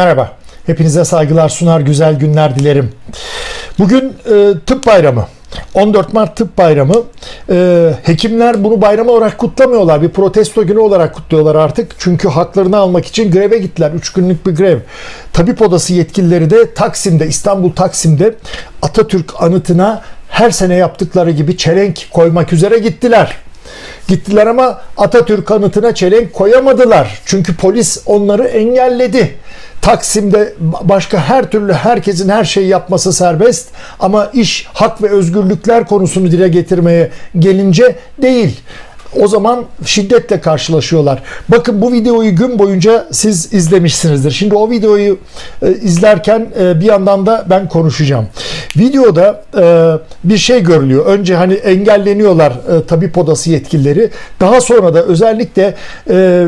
Merhaba. Hepinize saygılar sunar, güzel günler dilerim. Bugün e, tıp bayramı. 14 Mart Tıp Bayramı. E, hekimler bunu bayram olarak kutlamıyorlar. Bir protesto günü olarak kutluyorlar artık. Çünkü haklarını almak için greve gittiler. 3 günlük bir grev. Tabip Odası yetkilileri de Taksim'de, İstanbul Taksim'de Atatürk anıtına her sene yaptıkları gibi çelenk koymak üzere gittiler. Gittiler ama Atatürk anıtına çelenk koyamadılar. Çünkü polis onları engelledi. Taksim'de başka her türlü herkesin her şeyi yapması serbest ama iş hak ve özgürlükler konusunu dile getirmeye gelince değil. O zaman şiddetle karşılaşıyorlar. Bakın bu videoyu gün boyunca siz izlemişsinizdir. Şimdi o videoyu e, izlerken e, bir yandan da ben konuşacağım. Videoda e, bir şey görülüyor. Önce hani engelleniyorlar e, tabip odası yetkilileri. Daha sonra da özellikle e,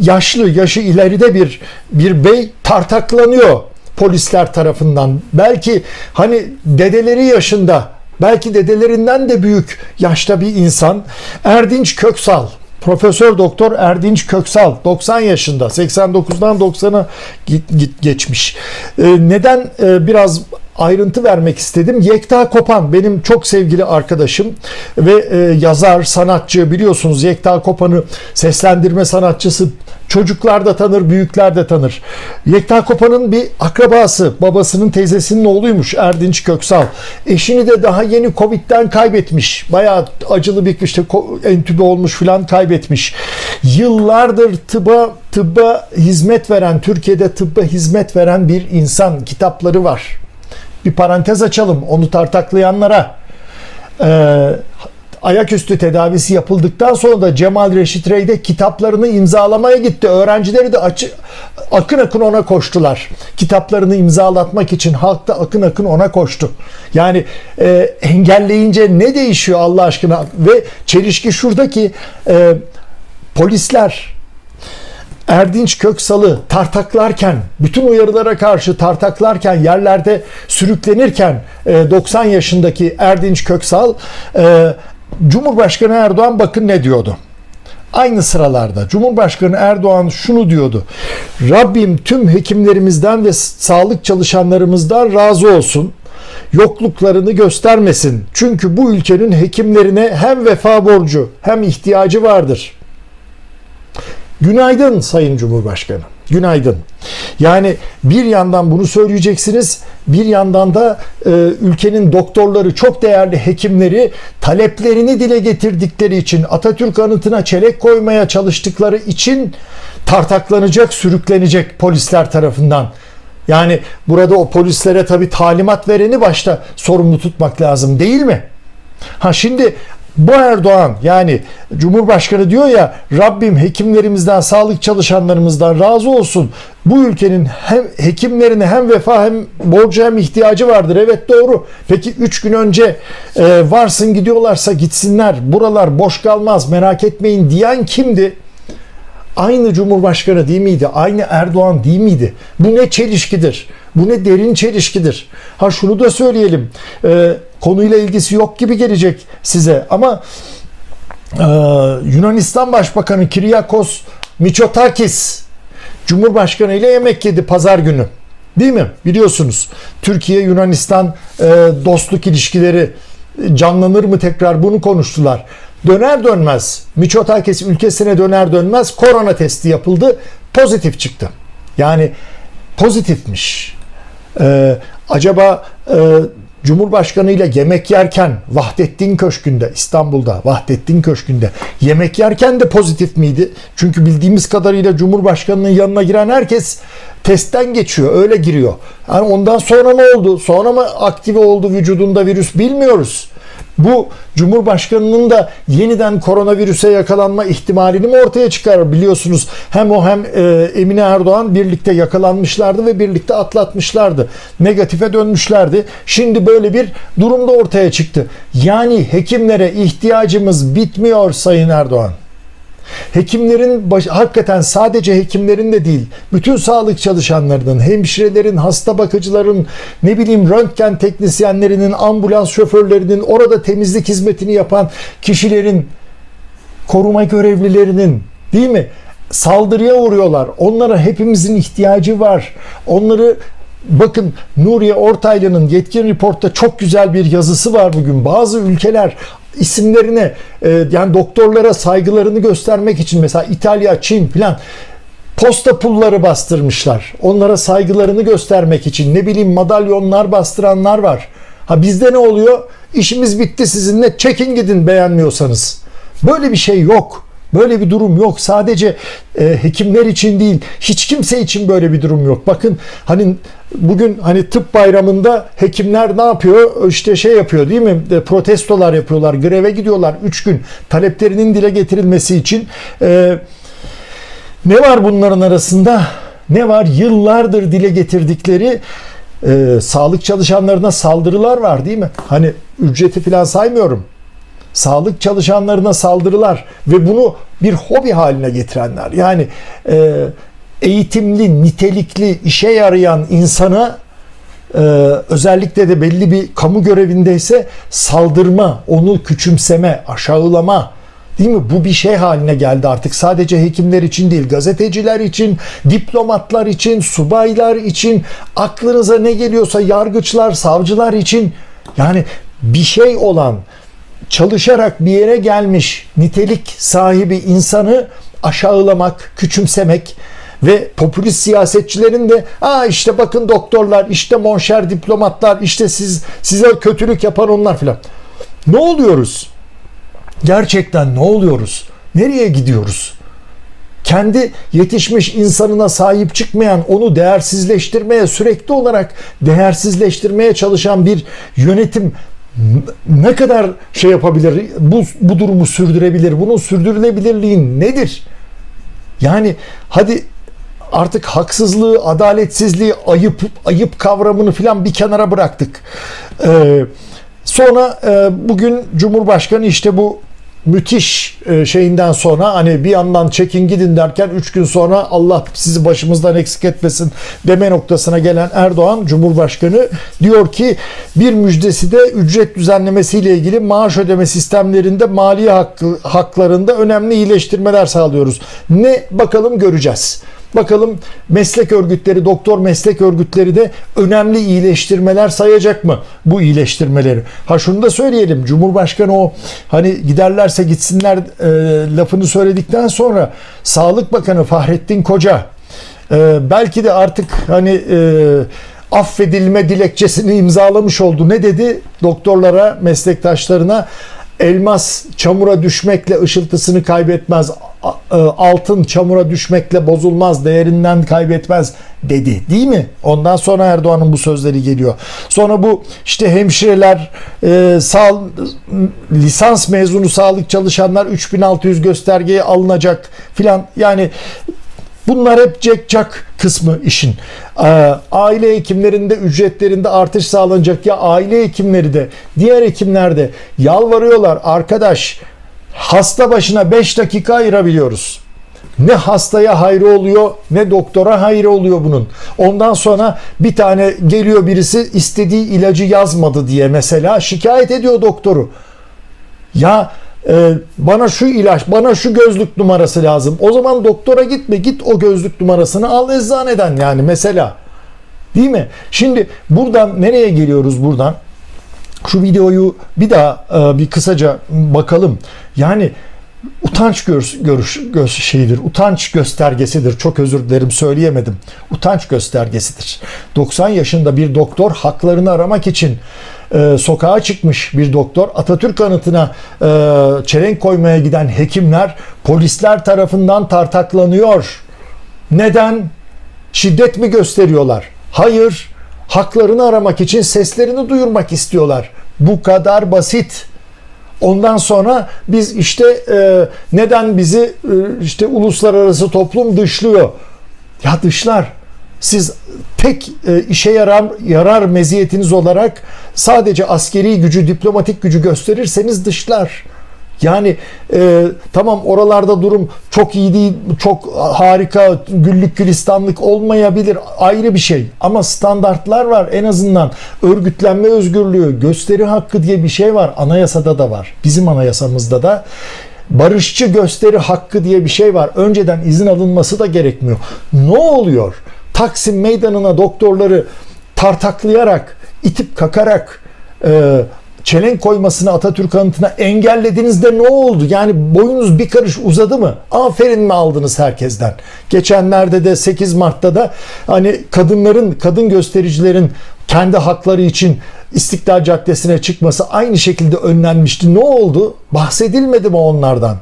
yaşlı, yaşı ileride bir bir bey tartaklanıyor polisler tarafından. Belki hani dedeleri yaşında belki dedelerinden de büyük yaşta bir insan Erdinç Köksal Profesör Doktor Erdinç Köksal 90 yaşında 89'dan 90'a git, geçmiş. Ee, neden ee, biraz ayrıntı vermek istedim. Yekta Kopan benim çok sevgili arkadaşım ve e, yazar, sanatçı biliyorsunuz Yekta Kopan'ı seslendirme sanatçısı çocuklar da tanır, büyükler de tanır. Yekta Kopan'ın bir akrabası, babasının teyzesinin oğluymuş Erdinç Köksal. Eşini de daha yeni Covid'den kaybetmiş. Bayağı acılı bir işte entübe olmuş filan kaybetmiş. Yıllardır tıba tıbba hizmet veren, Türkiye'de tıbba hizmet veren bir insan. Kitapları var bir parantez açalım onu tartaklayanlara. Ee, ayaküstü tedavisi yapıldıktan sonra da Cemal Reşit Rey'de kitaplarını imzalamaya gitti. Öğrencileri de açı, akın akın ona koştular. Kitaplarını imzalatmak için halk da akın akın ona koştu. Yani e, engelleyince ne değişiyor Allah aşkına? Ve çelişki şuradaki e, polisler Erdinç Köksal'ı tartaklarken, bütün uyarılara karşı tartaklarken, yerlerde sürüklenirken 90 yaşındaki Erdinç Köksal, Cumhurbaşkanı Erdoğan bakın ne diyordu. Aynı sıralarda Cumhurbaşkanı Erdoğan şunu diyordu. Rabbim tüm hekimlerimizden ve sağlık çalışanlarımızdan razı olsun. Yokluklarını göstermesin. Çünkü bu ülkenin hekimlerine hem vefa borcu hem ihtiyacı vardır. Günaydın Sayın Cumhurbaşkanı. Günaydın. Yani bir yandan bunu söyleyeceksiniz, bir yandan da e, ülkenin doktorları, çok değerli hekimleri taleplerini dile getirdikleri için Atatürk anıtına çelek koymaya çalıştıkları için tartaklanacak, sürüklenecek polisler tarafından. Yani burada o polislere tabi talimat vereni başta sorumlu tutmak lazım değil mi? Ha şimdi bu Erdoğan yani Cumhurbaşkanı diyor ya Rabbim hekimlerimizden, sağlık çalışanlarımızdan razı olsun. Bu ülkenin hem hekimlerine hem vefa hem borcu hem ihtiyacı vardır. Evet doğru. Peki 3 gün önce e, varsın gidiyorlarsa gitsinler. Buralar boş kalmaz merak etmeyin diyen kimdi? Aynı Cumhurbaşkanı değil miydi? Aynı Erdoğan değil miydi? Bu ne çelişkidir? Bu ne derin çelişkidir? Ha şunu da söyleyelim. E, konuyla ilgisi yok gibi gelecek size ama e, Yunanistan Başbakanı Kyriakos Mitsotakis Cumhurbaşkanı ile yemek yedi pazar günü. Değil mi? Biliyorsunuz. Türkiye Yunanistan e, dostluk ilişkileri canlanır mı tekrar bunu konuştular. Döner dönmez Miçotakis ülkesine döner dönmez korona testi yapıldı. Pozitif çıktı. Yani pozitifmiş. Ee, acaba e, Cumhurbaşkanı ile yemek yerken Vahdettin Köşkü'nde İstanbul'da Vahdettin Köşkü'nde yemek yerken de pozitif miydi? Çünkü bildiğimiz kadarıyla Cumhurbaşkanının yanına giren herkes testten geçiyor. Öyle giriyor. Yani ondan sonra ne oldu? Sonra mı aktive oldu vücudunda virüs bilmiyoruz. Bu Cumhurbaşkanının da yeniden koronavirüse yakalanma ihtimalini mi ortaya çıkarır? Biliyorsunuz hem o hem e, Emine Erdoğan birlikte yakalanmışlardı ve birlikte atlatmışlardı. Negatife dönmüşlerdi. Şimdi böyle bir durumda ortaya çıktı. Yani hekimlere ihtiyacımız bitmiyor Sayın Erdoğan. Hekimlerin baş, hakikaten sadece hekimlerin de değil, bütün sağlık çalışanlarının, hemşirelerin, hasta bakıcıların, ne bileyim röntgen teknisyenlerinin, ambulans şoförlerinin, orada temizlik hizmetini yapan kişilerin, koruma görevlilerinin, değil mi? saldırıya uğruyorlar. Onlara hepimizin ihtiyacı var. Onları bakın Nuriye Ortaylı'nın Yetkin Report'ta çok güzel bir yazısı var bugün. Bazı ülkeler isimlerine e, yani doktorlara saygılarını göstermek için mesela İtalya, Çin filan posta pulları bastırmışlar. Onlara saygılarını göstermek için ne bileyim madalyonlar bastıranlar var. Ha bizde ne oluyor? İşimiz bitti sizinle çekin gidin beğenmiyorsanız. Böyle bir şey yok. Böyle bir durum yok. Sadece e, hekimler için değil, hiç kimse için böyle bir durum yok. Bakın hani bugün hani tıp bayramında hekimler ne yapıyor? İşte şey yapıyor değil mi? E, protestolar yapıyorlar, greve gidiyorlar 3 gün taleplerinin dile getirilmesi için. E, ne var bunların arasında? Ne var? Yıllardır dile getirdikleri e, sağlık çalışanlarına saldırılar var değil mi? Hani ücreti falan saymıyorum. Sağlık çalışanlarına saldırılar ve bunu bir hobi haline getirenler. Yani e, eğitimli, nitelikli, işe yarayan insana e, özellikle de belli bir kamu görevindeyse saldırma, onu küçümseme, aşağılama, Değil mi? Bu bir şey haline geldi artık. Sadece hekimler için değil, gazeteciler için, diplomatlar için, subaylar için, aklınıza ne geliyorsa yargıçlar, savcılar için yani bir şey olan, çalışarak bir yere gelmiş nitelik sahibi insanı aşağılamak, küçümsemek ve popülist siyasetçilerin de aa işte bakın doktorlar, işte monşer diplomatlar, işte siz size kötülük yapan onlar filan. Ne oluyoruz? Gerçekten ne oluyoruz? Nereye gidiyoruz? Kendi yetişmiş insanına sahip çıkmayan, onu değersizleştirmeye, sürekli olarak değersizleştirmeye çalışan bir yönetim ne kadar şey yapabilir, bu, bu durumu sürdürebilir, bunun sürdürülebilirliği nedir? Yani hadi artık haksızlığı, adaletsizliği, ayıp, ayıp kavramını filan bir kenara bıraktık. Ee, sonra e, bugün Cumhurbaşkanı işte bu müthiş e, şeyinden sonra hani bir yandan çekin gidin derken 3 gün sonra Allah sizi başımızdan eksik etmesin deme noktasına gelen Erdoğan Cumhurbaşkanı diyor ki bir müjdesi de ücret düzenlemesiyle ilgili maaş ödeme sistemlerinde mali hakkı, haklarında önemli iyileştirmeler sağlıyoruz. Ne bakalım göreceğiz. Bakalım meslek örgütleri, doktor meslek örgütleri de önemli iyileştirmeler sayacak mı bu iyileştirmeleri? Ha şunu da söyleyelim. Cumhurbaşkanı o hani giderlerse gitsinler e, lafını söyledikten sonra Sağlık Bakanı Fahrettin Koca e, belki de artık hani e, affedilme dilekçesini imzalamış oldu. Ne dedi? Doktorlara, meslektaşlarına elmas çamura düşmekle ışıltısını kaybetmez. E, altın çamura düşmekle bozulmaz, değerinden kaybetmez dedi. Değil mi? Ondan sonra Erdoğan'ın bu sözleri geliyor. Sonra bu işte hemşireler, e, sağ, lisans mezunu sağlık çalışanlar 3600 göstergeye alınacak filan. Yani Bunlar hep cekcak kısmı işin. Ee, aile hekimlerinde ücretlerinde artış sağlanacak ya aile hekimleri de diğer hekimler de yalvarıyorlar arkadaş hasta başına 5 dakika ayırabiliyoruz. Ne hastaya hayrı oluyor ne doktora hayrı oluyor bunun. Ondan sonra bir tane geliyor birisi istediği ilacı yazmadı diye mesela şikayet ediyor doktoru. Ya e, bana şu ilaç, bana şu gözlük numarası lazım. O zaman doktora gitme, git o gözlük numarasını al eczaneden yani mesela. Değil mi? Şimdi buradan nereye geliyoruz buradan? Şu videoyu bir daha e, bir kısaca bakalım. Yani utanç görüş, görüş, görüş şeyidir. Utanç göstergesidir. Çok özür dilerim söyleyemedim. Utanç göstergesidir. 90 yaşında bir doktor haklarını aramak için e, sokağa çıkmış bir doktor. Atatürk anıtına e, çelenk koymaya giden hekimler polisler tarafından tartaklanıyor. Neden? Şiddet mi gösteriyorlar? Hayır. Haklarını aramak için seslerini duyurmak istiyorlar. Bu kadar basit. Ondan sonra biz işte e, neden bizi e, işte uluslararası toplum dışlıyor? Ya dışlar. Siz tek e, işe yarar yarar meziyetiniz olarak sadece askeri gücü, diplomatik gücü gösterirseniz dışlar. Yani e, tamam oralarda durum çok iyi değil, çok harika, güllük gülistanlık olmayabilir ayrı bir şey. Ama standartlar var en azından örgütlenme özgürlüğü, gösteri hakkı diye bir şey var. Anayasada da var. Bizim anayasamızda da barışçı gösteri hakkı diye bir şey var. Önceden izin alınması da gerekmiyor. Ne oluyor? Taksim meydanına doktorları tartaklayarak, itip kakarak e, çelenk koymasını Atatürk anıtına engellediniz de ne oldu? Yani boyunuz bir karış uzadı mı? Aferin mi aldınız herkesten? Geçenlerde de 8 Mart'ta da hani kadınların, kadın göstericilerin kendi hakları için İstiklal Caddesi'ne çıkması aynı şekilde önlenmişti. Ne oldu? Bahsedilmedi mi onlardan?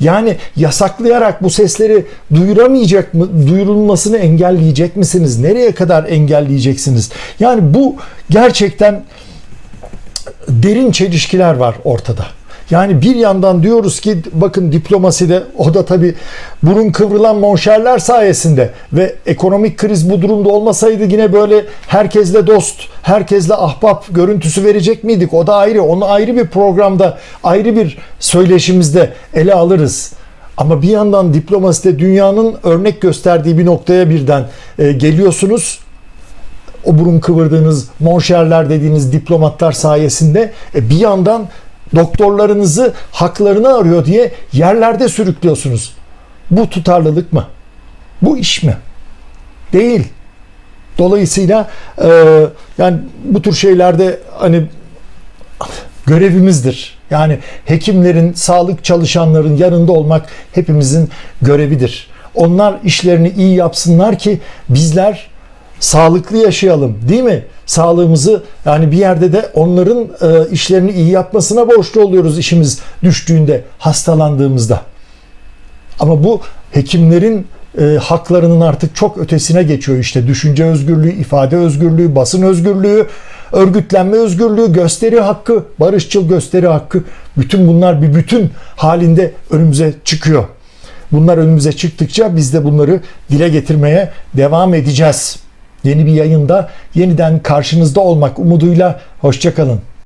Yani yasaklayarak bu sesleri duyuramayacak mı, duyurulmasını engelleyecek misiniz? Nereye kadar engelleyeceksiniz? Yani bu gerçekten derin çelişkiler var ortada. Yani bir yandan diyoruz ki bakın diplomaside o da tabi burun kıvrılan monşerler sayesinde ve ekonomik kriz bu durumda olmasaydı yine böyle herkesle dost, herkesle ahbap görüntüsü verecek miydik? O da ayrı. Onu ayrı bir programda, ayrı bir söyleşimizde ele alırız. Ama bir yandan diplomaside dünyanın örnek gösterdiği bir noktaya birden e, geliyorsunuz o burun kıvırdığınız monşerler dediğiniz diplomatlar sayesinde e, bir yandan doktorlarınızı haklarını arıyor diye yerlerde sürüklüyorsunuz. Bu tutarlılık mı? Bu iş mi? Değil. Dolayısıyla e, yani bu tür şeylerde hani görevimizdir. Yani hekimlerin, sağlık çalışanların yanında olmak hepimizin görevidir. Onlar işlerini iyi yapsınlar ki bizler sağlıklı yaşayalım değil mi? Sağlığımızı yani bir yerde de onların e, işlerini iyi yapmasına borçlu oluyoruz işimiz düştüğünde, hastalandığımızda. Ama bu hekimlerin e, haklarının artık çok ötesine geçiyor işte. Düşünce özgürlüğü, ifade özgürlüğü, basın özgürlüğü, örgütlenme özgürlüğü, gösteri hakkı, barışçıl gösteri hakkı. Bütün bunlar bir bütün halinde önümüze çıkıyor. Bunlar önümüze çıktıkça biz de bunları dile getirmeye devam edeceğiz. Yeni bir yayında yeniden karşınızda olmak umuduyla hoşçakalın.